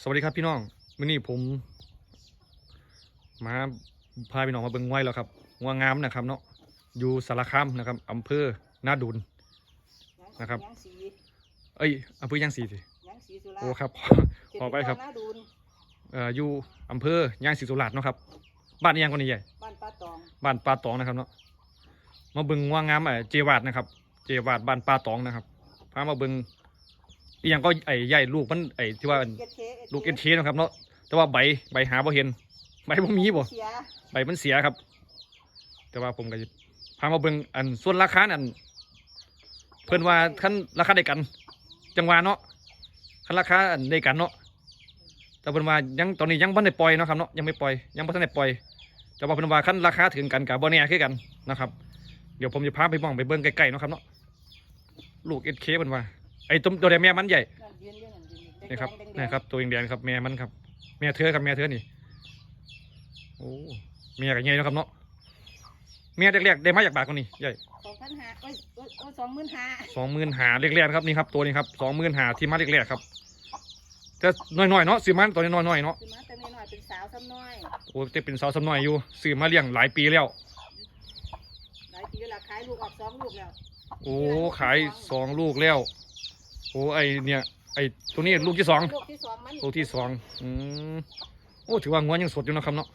สวัสดีครับพี่น้องวันนี้ผม มาพาพี่น้องมาเบิ่งไว้แล้วครับงัวงามนะครับ เนาะอยู่สารคามนะครับอำเภอหน้าดุลนะครับ ยังสีเอ้ยอำเภอย่างสีสิยังสีสุราโอ้ครับ เขตขอไปครับ หน้าดูนเอ่ออยู่อำเภอย่างศรีสุราษฎร์เนาะครับ บ้านนี้ยังคนนี้ใหญ่บ้านป้าตองบ้านปลาตองนะครับเนาะมาเบิ่งงัวงามเอ่อเจวาดนะครับ เจวาดบ้านปลาตองนะครับพามาเบิ่ง อีหยังก็ไอ้ใหญ่ลูกมันไอ้ที่ว่าเกตเคลูกเอ็นเชนะครับเนาะแต่ว่าใบใบหาบ่เห็น ใบบ่มีบ่เสียใบมันเสียครับ แต่ว่าผมก็จะพามาเบิ่งอันส่วนราคาอัน เพิ่นว่าขั้นราคาได้กัน จังหวะเนาะขั้นราคาอันได้กันเนาะแต่เพิ่นว่ายังตอนนี้ยังบ่ได้ปล่อยเนาะครับเนาะยังไม่ปล่อยยังบ่ทันได้ปล่อย แต่ว่าเพิ่นว่าขั้นราคาถึงกันกับบ่แน่คือกันนะครับ เดี๋ยวผมจะพาไปมองไปเบิ่งใกล้ๆเนาะครับเนาะลูกเอ็เคเพิ่นว่า ไอ้ตัวตัวใดแม่มันใหญ่นั่นยืนเรื่องนั่นยืนเรื่องนี่ครับแดงๆนี่ครับ ตัวแดงๆครับแม่มันครับ แม่เธอครับแม่เธอนี่โอ้แม่กับใหญ่เนาะครับเนาะแม่แรกๆได้มาจากบาทคนนี้ใหญ่สองพันห้าเอ้ยเอ้ยเอ้ยสองหมื่นห้าสองหมื่นหาแรกๆครับนี่ครับตัวนี้ครับสองหมื่นหาที่มาแรกๆครับแต่น้อยๆเนาะซื้อมาตัวนี้น้อยๆเนาะคือมาแต่น้อยๆเป็นสาวซ้ำน้อยโอ้จะเป็นสาวสำน้อยอยู่ซื้อมาเลี้ยงหลายปีแล้วหลายปีแล้วขายลูกออกสองลูกแล้วโอ้ขายสองลูกแล้ว โอ้ไอเนี่ย ไอตัวนี้ลูกที่สองลูกที่สองมันลูกที่สองอืมโอ้ถือว่างัวยังสดอยู่นะครับเนาะ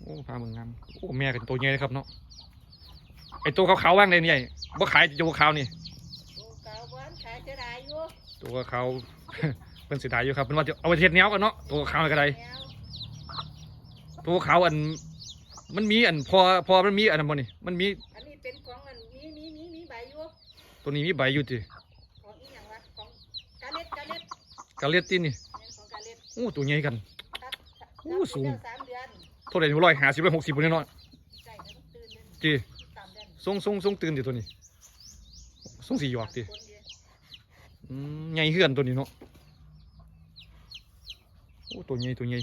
โอ้พามึงงามโอ้แม่กันตัวใหญ่เลยครับเนาะไอตัวขาวๆว่างเลยนี่ใหญ่บ่ขายตัวขาวนี่โอ้เก่าบ้านขายจะได้อยู่ตัวขาวเป็นเสียดายอยู่ครับเป็นว่าจะเอาไปเทศแนวกันเนาะตัวขาวอะไรก็ได้แล้วตัวขาวอัน มันมีอันพอพอมันมีอันนั้นบ่นี่มันมี อันนี้เป็นของอันมีมีมีมีใบอยู่ ตัวนี้มีใบอยู่ติของอีหยังวะของกาเล็ดกาเล็ดกาเลียตินนี่เป็นของกาเล็ดโอ้ตัวใหญ่กันครับโอ้สูงสามเดือนเท่าไหร่ร้อยห้าสิบร้อยหกสิบคนนี้เนาะใช่แล้วต้องตื่นเลยจีต่ำเดือนทรงทรงทรงตื่นติตัวนี้ทรงสีหยอกติคนเดียวอืมใหญ่เฮือนตัวนี้เนาะโอ้ตัวใหญ่ตัวใหญ่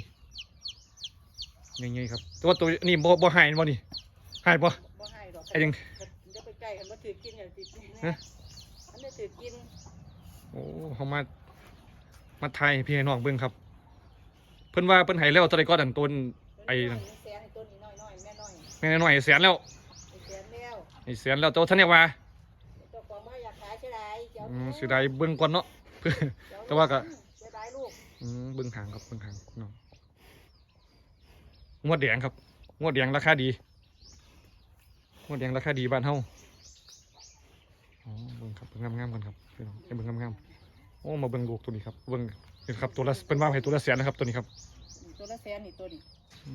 ใหญ่ๆครับแต่ว่าตัวนี้บ่บ่หายบ่นี่หายบ่บ่ให้ดอกไอ้ยังจะ ไปใกล้กันบ่ถือกินอย่างติดนี่ฮะนะมันจะถือกินโอ้เขามา มาไทยพี่ให้น้องเบิ่งครับ เพิ่นว่าเพิ่นให้แล้วเท่าไหร่ก็ดันต้น ไอ้นั่น แสนไอ้ต้นนี้น้อยน้อยแม่น้อยแม่น้อยๆแสนแล้วไอ้แสนแล้วไอ้แสนแล้วแต่ว่าท่านเนี่ยว่าเจ้าของบ่อยากขายเสียดายเจ้าอืมเสียดายเบิ่งก่อนเนาะแต่ว่าก็ เสียดายลูกอืมเบิ่งหางครับเบิ่งหางน้องงวดแดงครับงวดแดงราคาดีงวดแดงราคาดีบ้านเฮาอ๋อ เบิ่งครับเบิ่งงามๆกันครับพี่น้องให้เบิ่งงามๆโอ้มาเบิ่งลูกตัวนี้ครับเบิ่งนี่ครับตัวละเป็นว่าให้ตัวละแสนนะครับตัวนี้ครับนี่ตัวละแสนนี่ตัวนี้อื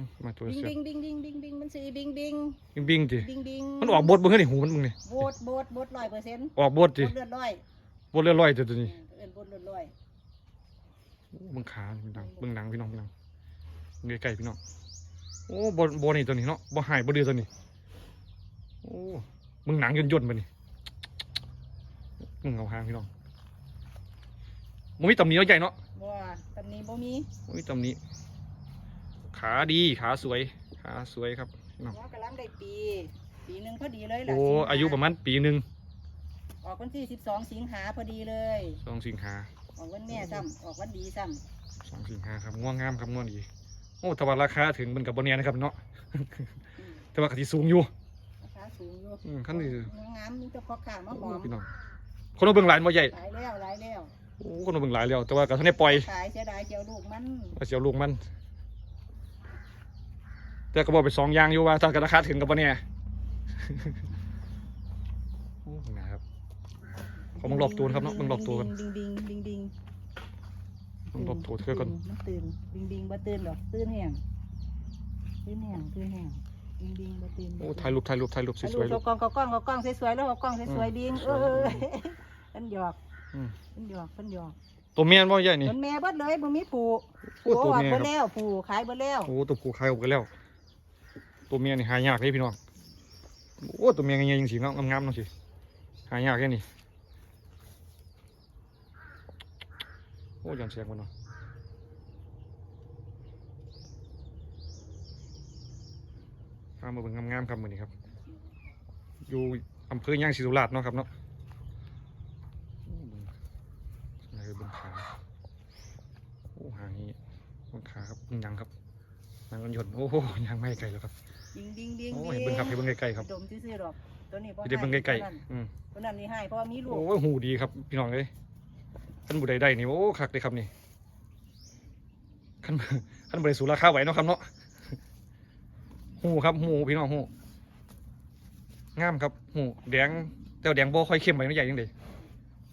มมาตัวละบิงแสนบิงบิงบิงบิงบิงมันสิบิงบิงบิงบิงๆติบิงบิงมันออกบดเบิ่งให้นี่หูมันมึงนี่โบดโบดโบดร้อยเปอร์เซ็นต์ออกบดโบติดเลือดร้อยบดเรื่อยๆติตัวนี้เอิ้นโบดเลือดร้อยโอ้เบิ่งขาเบิ่งหนังเบิ่งหนังพี่น้องเบิ่งหนังเงยไก่พี่น้องโอ้บบ่นี่ตัวนี้เนาะบ่หายบ่เดือตัวนี้โอ้เบิ่งหนังย่นย่นๆไปนี่ มึงเอาหางพี่น้องบ่มีตำหนิเนาะใหญ่เนาะบ่ตำนี้บ่มีบ่มีตำหนิขาดีขาสวยขาสวยครับพี่น้องหัวกำลังได้ปี ปีหนึงพอดีเลยล่ะโอ้สิงหอายุประมาณปีหนึ่งออกวันที่12สิงหาพอดีเลย สองสิงหาออกวันแม่ซ้ำออกวันดีซ้ำสองสิงหาครับง่วงงามครับง่วงดีโอ้ถ้าว่าราคาถึงมันกับบ่แน่นะครับเนาะอืมแต่ว่าก็สิสูงอยู่ ราคาสูงอยู่อืมคันนี้ งามมีแต่พอขามาหโอ้อม พี่น้อง คนเอาเบิ่งหลายบ่ใหญ่หลายแล้วหลายแล้วโอ้คนเอาเบิ่งหลายแล้ว แต่ว่าก็ทันได้ปล่อยขายเสียดายเจียวลูกมันว่าสิเอาลูกมัน แต่ก็บอกไปสองอย่างอยู่ว่าถ้าเกิดราคาถึงกับบ่แน่โอ้นะครับขอมึงรอบตัวนะครับเนาะมึงรอบตัวกันดิงดิงดิงดิงมึงรอบตัวเธอก่อนมันตื่นดิงดิงบ่ตื่นดอกตื่นแห้งตื่นแห้งตื่นแห้งดิงดิงบ่ตื่นโอ้ถ่ายรูปถ่ายรูปถ่ายรูปสถ่ายวยๆรูลูปกกล้องกล้องกล้องสวยๆแล้วกล้องสวยๆบิงอืเอมอ เพิ่นหยอกอืมเพิ่นหยอกเพิ่นหยอกตัวเมียนบ่ใหญ่นี่ เพิ่นแม่เบิดเลยบ่มีผูโอ้ตัวออกเมียเบิคดรับแล้วผูขายเบิดแล้วโอ้ตัวผู้ขายออกกันแล้ว ตัวเมียนี่หายากเลยพี่น้องโอ้ตัวเมียใหญ่ๆจริงๆเนาะงามๆเนาะสิหายากแค่นี้โอ้ยอมเสียงมันเนาะพามาเบิ่งงามๆครับมื้อนี้ครับ อยู่อำเภอย่างศรีสุราษฎร์เนาะครับเนาะโอ้เบิ่งอะไรเบิ่งขาอ้หางนี้บนขาครับยังครับนางกันยนต์โอ้โหยังไม่ไกลแล้วครับดิงดิงดิงโอ้เห็นเบิ่งครับเห็นเบิ่งไกลๆครับดมซื่อๆดอกตัวนี้บ่เดี๋ยวเบิ่งไกลตัวนั้นๆอืมตัวนั้นนี่ให้เพราะว่ามีลูกโอ้ยหูดีครับพี่น้องเอ้ยขันบุได้ได้นี่โอ้คักเลยครับนี่ขันขันบุได้สูราคาไหวเนาะครับเนาะหูครับหูพี่น้องหูงามครับหูแดงแต่ว่าแดงบ่ค่อยเข้มไปไม่ใหญ่ยังไง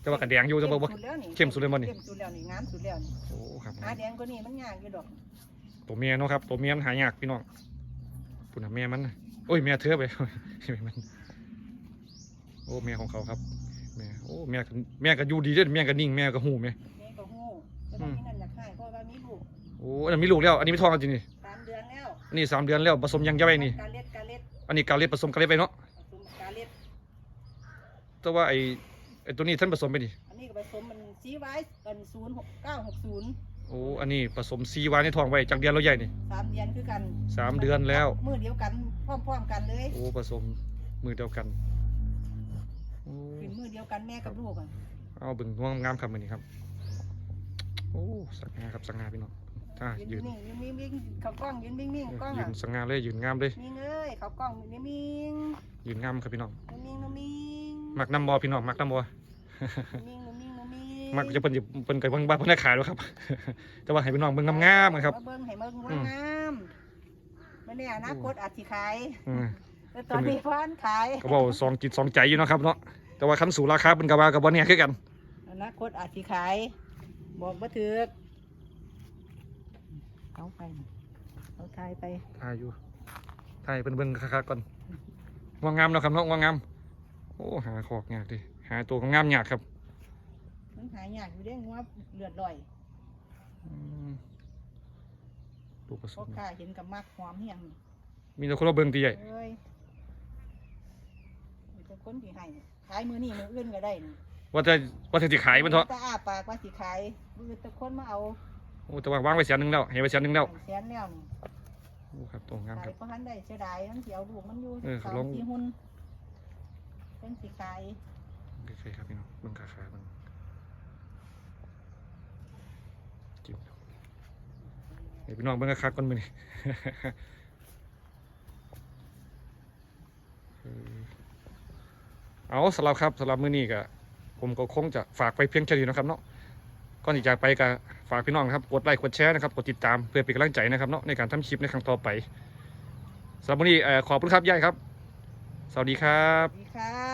แต่ว่ากันแดงอยู่แต่บ่บ่ เข้มสุดแล้วนี่เข้มสุดเลยบ่นี่ เข้มสุดแล้วนี่งามสุดแล้วนี่โอ้ครับหาแดงกว่านี้มันยากอยู่ดอกตัวเมียเนาะครับตัวเมียมันหายากพี่น้องปุ่นน่ะเมียมันน่ะโอ้ยเมียเธอไป เมียมันโอ้เมียของเขาครับเมียโอ้เมียก็เมียก็อยู่ดีเด้อเมียก็นิ่งเมียก็หูเมียแม่ก็ฮู้แต่ว่าที่นั่นอยากให้เพราะว่ามีลูกโอ้อันนั้นมีลูกแล้วอันนี้ไม่ท้องกันจริงนี่สามเดือนแล้วอันนี้สามเดือนแล้วผสมยังย่อยนี่ กาเล็ดกาเล็ดอันนี้กาเล็ดผสมกาเล็ดไปเนาะผสมกาเล็ดแต่ว่าไอ้ ไอ้ตัวนี้ท่านผสมไปดิอันนี้ก็ผสมมันซีไว้เป็นศูนย์หกเก้าหกศูนย์โอ้อันนี้ผสมซีวานในท้องไว้จากเดือนเราใหญ่นี่สามเดือนคือกันสามเดือนแล้ว มือเดียวกันพร้อมๆกันเลยโอ้ผสมมือเดียวกันโอ้เป็นมือเดียวกันแม่กับลูกอะเอาเบิ่งง่วงงามครับมือนี้ครับโอ้สักงาครับสักงาพี่น้องถ้ายืยืนนนิ่งยืนนิ่งนิ่งเขากล้องยืนนิ่งนิ่งกล้องยือะนสักงาเลยยืนงามเลยนิ่งเอ้ยเขากล้องนิ่งนิ่งยืนงามครับพี่น้องนิ่งนิ่ง มักน้ำบอพี่น้องมักน้ำบอนิ่งนิ่งนิ่งมักจะเป็นสิเป็นกับเบิ่งบ้านเพิ่นได้ขายแล้วครับ แต่ว่าให้พี่น้องเบิ่งงามๆนะครับเบิ้งให้เบิ้งอืมงามไม่แน่อนะคตอาจสิขายอืมแต่ตอนนี้พันขายก็บอกสองจิตสองใจอยู่เนาะครับเนาะแต่ว่าคันสู่ราคาเป็นกะว่ากับบ่เนี่ยคือกันอนาคตอาจสิขาย บอกบ่ถือกเอาไปเอาทายไปทายอยู่ทายเป็นเบิ่งคักๆก่อนว่างามเนาะครับเนาะว่างาม โอ้หาขอกยากดิหาตัวงามยากครับมันหายากอยู่เด้งัวเลือดลอยอืมลูกผสพ่อมค้าเห็นกับมักหอมเฮียงมีแต่คนมาเบิ่งตีใหญ่เอ้ยมีแต่คนที่ให้ขายมือนี่มืออื่นก็ได้นะว่าจะว่าจะสิขายมันเถอะแต่อาปากว่าสิขายมือแต่คนมาเอาโอ้แต่ว่าวางไว้แสนหนึงแล้วให้ไว้แสนหนึงแล้วแสนแล้วนี่โอ้ครับตัวงามขาครัยบเพราะทันได้เสียดายมันสิเอาลูกมันอยู่เออสาลมอง สี่หุ่น เป็นสิขายโอเคครับพี่น้องเบิ่งขาขาเบิ่งจิ้มครับให้พี่น้องเบิ่งคักๆก่อนมื้อนี้เออเอาสำหรับครับสำหรับมื้อนี้ก็ผมก็คงจะฝากไปเพียงแค่นี้นะครับเนาะก่อนที่จะไปก็ฝากพี่น้องนะครับกดไลค์กดแชร์นะครับกดติดตามเพื่อเป็นกำลังใจนะครับเนาะในการทำคลิปในครั้งต่อไปสำหรับมื้อนี้เอ่อขอบคุณครับยายครับ สวัสดีครับ สวัสดีค่ะ